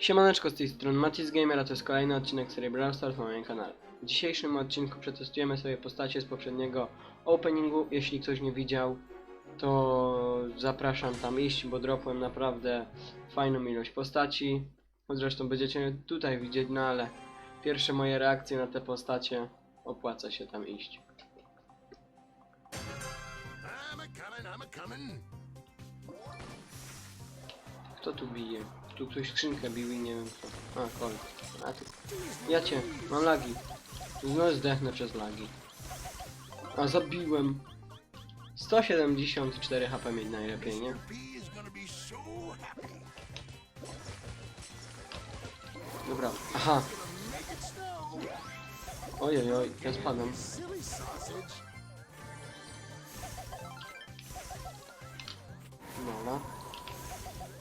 Siemaneczko z tej strony Matis Gamer, a to jest kolejny odcinek serii Brawl Stars na moim kanale. W dzisiejszym odcinku przetestujemy sobie postacie z poprzedniego openingu. Jeśli ktoś nie widział, to zapraszam tam iść, bo dropłem naprawdę fajną ilość postaci. Zresztą będziecie tutaj widzieć, no ale pierwsze moje reakcje na te postacie opłaca się tam iść. Kto tu bije? Tu ktoś skrzynkę bił i nie wiem kto. A, Colt. A ty. Ja cię, mam lagi. No zdechnę przez lagi. A zabiłem. 174 HP mieć najlepiej, nie? Dobra. Aha. Ojej, oj, ja spadam.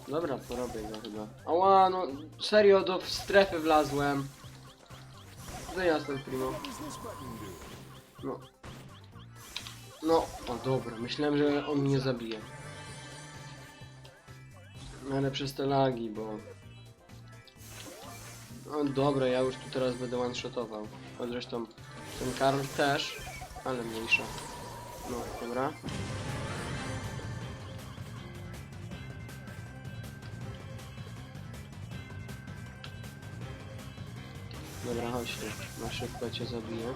Dobra, porobię go chyba. Ała, no serio do strefy wlazłem. Wyjazd ten primo. No. No, o dobra, myślałem, że on mnie zabije. Ale przez te lagi, bo... No dobra, ja już tu teraz będę one-shotował. Zresztą ten Karl też, ale mniejsza. No, dobra. Dobra, chodź tu. Na szybko cię zabiję.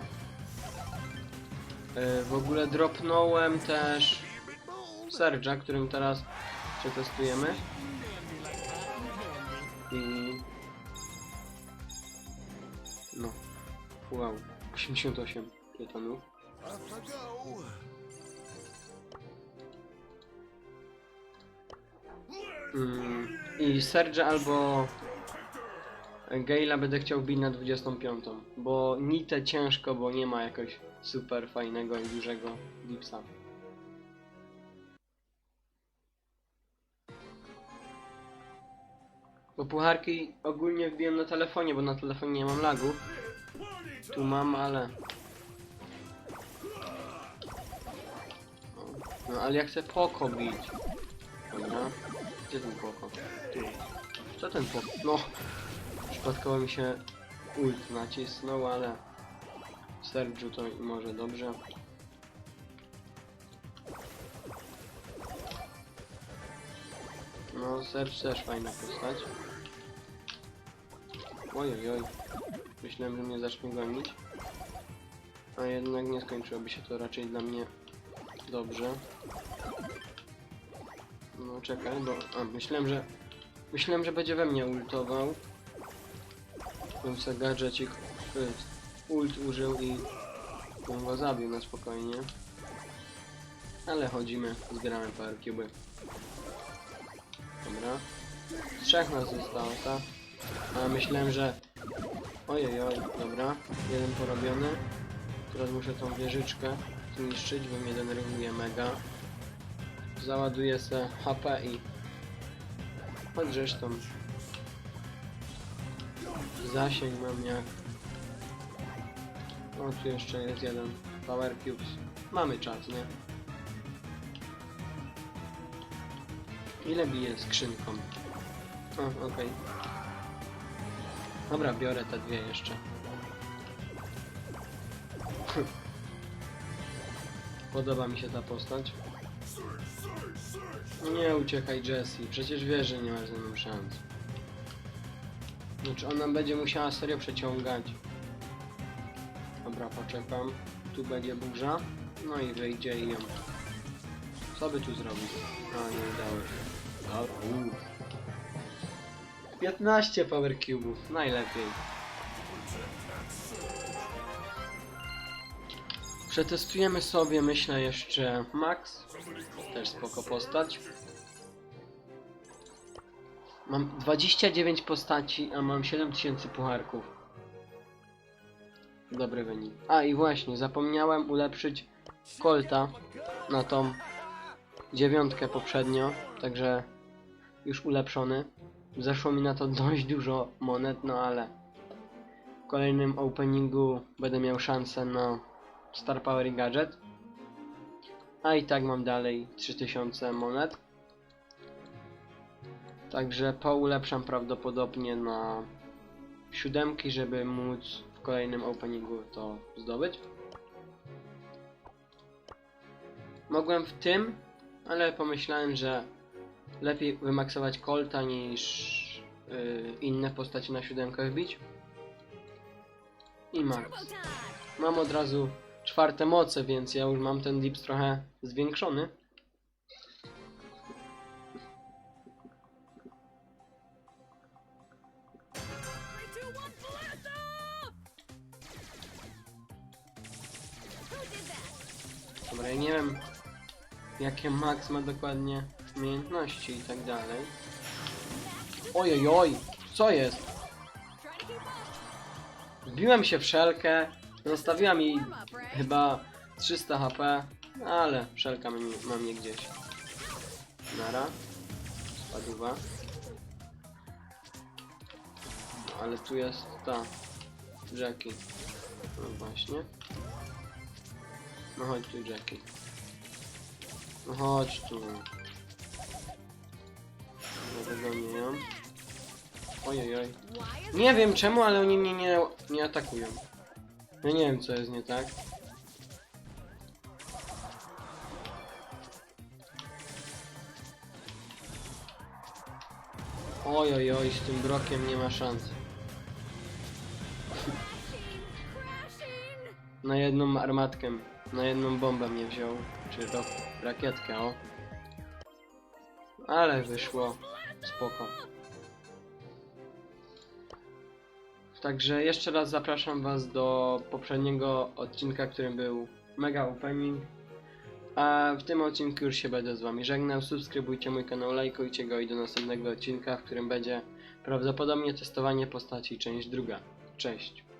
E, w ogóle dropnąłem też Serge'a, którym teraz przetestujemy. I... No. Wow. 88 jetonów. Off I go. Mm, I Serge'a albo Gale'a będę chciał bić na 25, bo Nitę ciężko, bo nie ma jakoś super fajnego i dużego dipsa. Bo pucharki ogólnie wbiłem na telefonie, bo na telefonie nie mam lagów. Tu mam, ale... No ale ja chcę poko bić. Dobra. Gdzie ten poko? Tu. Co ten poko? No! Przypadkowo mi się ult nacisnął, ale... Sergiu to może dobrze. No, Serge też fajna postać. Ojej, oj. Myślałem, że mnie zacznie gonić. A jednak nie skończyłoby się to raczej dla mnie dobrze. No czekaj, bo... A, myślałem, że... Myślałem, że będzie we mnie ultował. Bym se gadżecik... y, Ult użył i... Bym go zabił na spokojnie. Ale chodzimy, zbieramy power cube. Dobra. Z trzech nas zostało, tak? A myślałem, że... Ojej, oj, dobra. Jeden porobiony. Teraz muszę tą wieżyczkę zniszczyć, bo mnie denerwuje mega. Załaduję se HP i... Chodź zresztą. Zasięg mam jak... O, tu jeszcze jest jeden. Power Cubes. Mamy czas, nie? Ile bije skrzynką? O, okej. Dobra, biorę te dwie jeszcze. Podoba mi się ta postać. Nie uciekaj Jessie, przecież wiesz, że nie masz ze mną szans. Znaczy ona będzie musiała serio przeciągać. Dobra, poczekam. Tu będzie burza. No i wyjdzie i ją. Co by tu zrobić? A, nie udało się. Dobra, uuu. 15 power cube'ów, najlepiej. Przetestujemy sobie, myślę, jeszcze Max. Też spoko postać. Mam 29 postaci, a mam 7000 pucharków. Dobry wynik. A i właśnie, zapomniałem ulepszyć Colta na tą dziewiątkę poprzednio, także już ulepszony. Zeszło mi na to dość dużo monet, no ale w kolejnym openingu będę miał szansę na Star Power Gadget. A i tak mam dalej 3000 monet. Także poulepszam prawdopodobnie na siódemki, żeby móc w kolejnym openingu to zdobyć. Mogłem w tym, ale pomyślałem, że lepiej wymaksować Colta niż yy, inne postacie na siódemkach bić. I max. Mam od razu czwarte moce, więc ja już mam ten dips trochę zwiększony. Dobra, ja nie wiem jakie Max ma dokładnie umiejętności i tak dalej. Oj, oj, co jest? Wbiłem się w szelkę, zostawiła mi chyba 300 HP, ale szelka ma mnie, ma mnie gdzieś. Nara. Spadła. Ale tu jest ta Jackie. No właśnie. No chodź tu Jackie. No chodź tu. No dogonię ją. Ojej, oj. Nie wiem czemu, ale oni mnie nie, nie atakują. Ja nie wiem co jest nie tak. Oj, oj, oj, z tym brokiem nie ma szans. Na jedną armatkę, na jedną bombę mnie wziął. Czy to rakietkę, o. Ale wyszło. Spoko. Także jeszcze raz zapraszam Was do poprzedniego odcinka, którym był mega opening. A w tym odcinku już się będę z Wami żegnał. Subskrybujcie mój kanał, lajkujcie go i do następnego odcinka, w którym będzie prawdopodobnie testowanie postaci część druga. Cześć.